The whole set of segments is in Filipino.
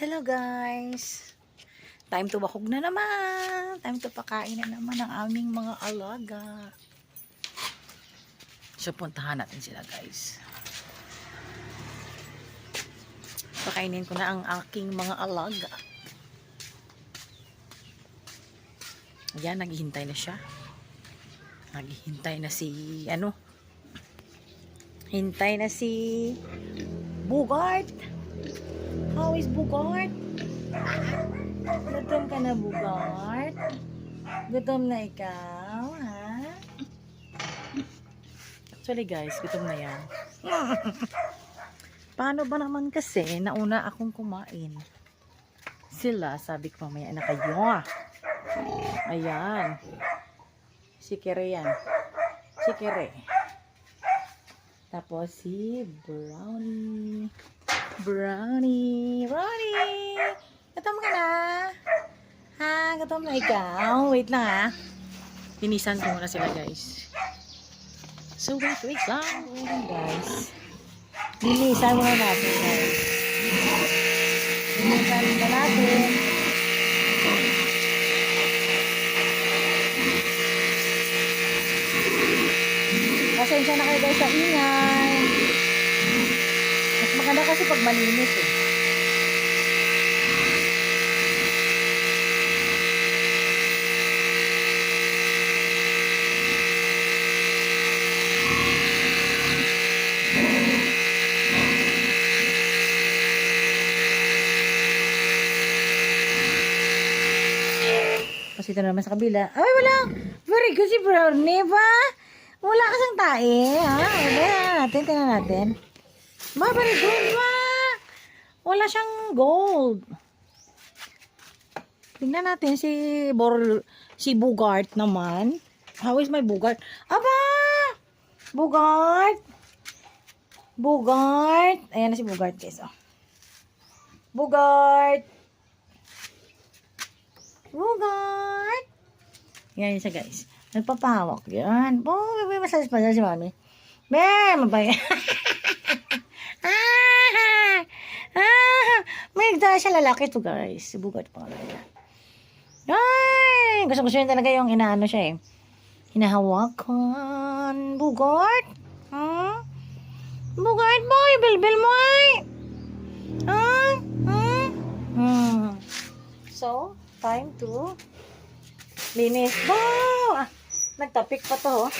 Hello guys! Time to bakog na naman! Time to pakain na naman ang aming mga alaga. So puntahan natin sila guys. Pakainin ko na ang aking mga alaga. Ayan, naghihintay na siya. Naghihintay na si, ano? Hintay na si Bugart. How is Bugart? Gutom ka na, Bugart? Gutom na ikaw, ha? Actually, guys, gutom na yan. Paano ba naman kasi nauna akong kumain? Sila, sabi ko mamaya na kayo. Ayan. Si Kere yan. Si Kere. Tapos si Brownie. Brownie. Brownie! Gutom ka na? Ha? Gutom na ikaw? Wait lang ha. Linisan ko muna sila guys. So wait, wait lang. Wait lang guys. Linisan muna natin guys. Linisan muna natin. Pasensya na kayo guys sa ingay. Maganda kasi pag malinis eh. Kasi ito naman sa kabila. Ay, wala. Very good si Brownie ba? Wala kasang tae. Ha? Tingnan natin, tingnan natin. Ma, very good ma. Wala siyang gold. Tingnan natin si Bor si Bugart naman. How is my Bugart? Aba! Bugart! Bugart! Ayan na si Bugart, guys. Oh. Bugart! Bugart! Yan siya, guys. Nagpapahawak yan. Oh, may massage pa dyan si mami. Be, mabay. ah, ah, may nagdala siya lalaki to, guys. Si Bugart pangalan niya. Ay, gusto gusto niya talaga yung inaano siya eh. Hinahawakan. Bugart? Hmm? Bugart boy, bilbil mo ay. Ah? Hmm? Hmm. So, time to linis. Wow! Ah, nagtapik pa to. oh.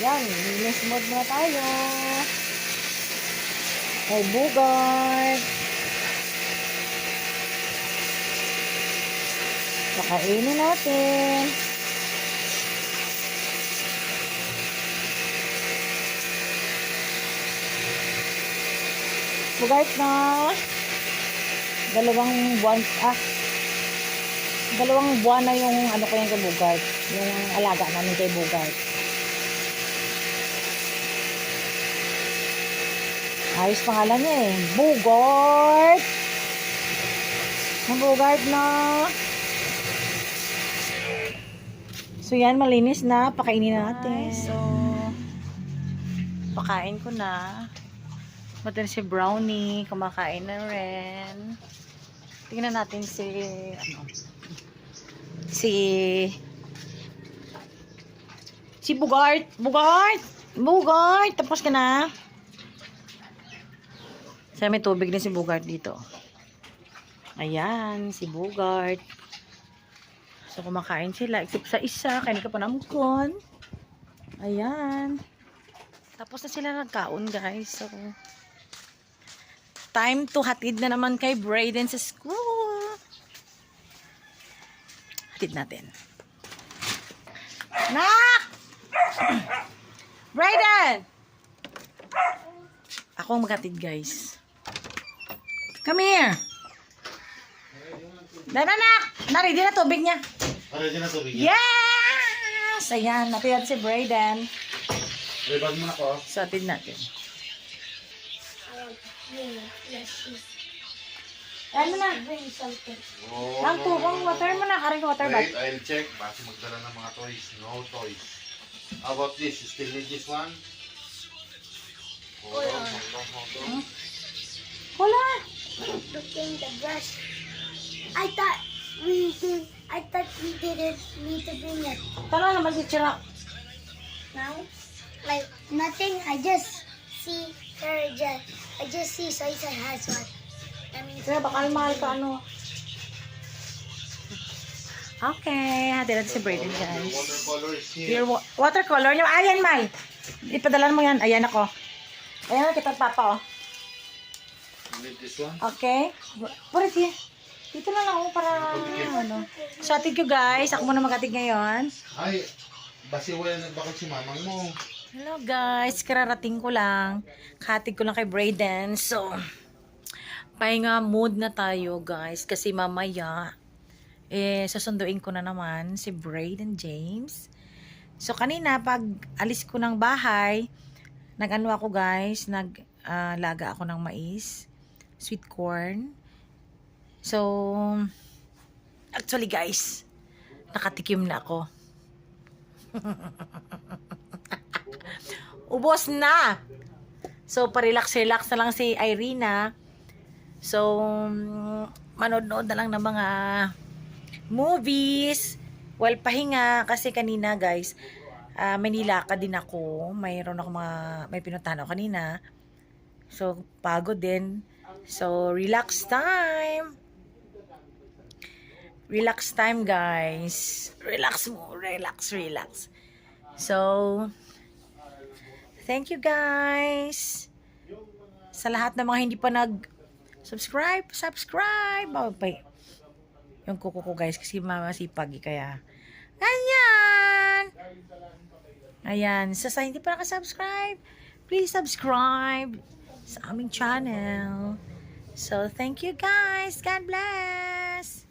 Ayan, linis mode na tayo. Oh, bugard. Pakainin natin. Bugart na. Dalawang buwan, ah, dalawang buwan na yung ano ko yung kay Bugart. Yung alaga namin kay Bugart. Ayos pangalan niya eh. Bugart! Ang Bugart na. So yan, malinis na. Pakainin na natin. So, pakain ko na. Matan si Brownie, kumakain na rin. Tingnan natin si, ano, si, si Bugart. Bugart! Bugart! Tapos ka na? Sana may tubig din si Bugart dito. Ayan, si Bugart. So, kumakain sila. Except sa isa, kain ka pa namukon. Ayan. Tapos na sila nagkaon, guys. So, time to hatid na naman kay Brayden sa school. Hatid natin. Nak! Brayden! Ako ang maghatid, guys. Come here! Dana, nak! Nari, di na tubig niya. Para dyan na tubig. Yes! Ayan, natiyad si Brayden. Rebag mo na ko. So, hatid natin. Ano na? Oh, Ang tubong water mo na. Karing water ba? Wait, I'll check. Basta magdala ng mga toys. No toys. How about this? You still need this one? Oh, Wala. Looking the brush. I thought we did. I thought we didn't need to bring it Tara naman si now. Like nothing. I just see her. Just I just see Soisa has one. That means Kaya baka mahal ka ano. Okay, hati natin si Brayden guys. Your wa- watercolor niyo. Ayan, Mai. Ipadala mo yan. Ayan ako. Ayan, kita papa, oh. You need this one? Okay? Puro siya. Dito na lang ako para ano. So, atin ko guys. Ako muna magating ngayon. Ay, basi wala nagbakot si mamang mo. Hello guys. Kararating ko lang. Katig ko lang kay Brayden. So, pahinga mood na tayo guys. Kasi mamaya, eh, sasunduin ko na naman si Brayden James. So, kanina, pag alis ko ng bahay, nag-ano ako guys, nag-laga ako ng mais, sweet corn. So, actually guys, nakatikim na ako. Ubos na! So, parelax-relax na lang si Irina. So, manood-nood na lang ng mga movies. Well, pahinga kasi kanina guys, ah may nilakad din ako. Mayroon ako mga, may pinuntahan ako kanina. So, pagod din. So, relax time. Relax time, guys. Relax mo. Relax, relax. So, thank you, guys. Sa lahat ng mga hindi pa nag-subscribe, subscribe. Oh, pa, yung kuko ko, guys, kasi mamasipag, eh, kaya, ganyan. Ayan. So, sa hindi pa nakasubscribe, please subscribe sa aming channel. So, thank you guys. God bless.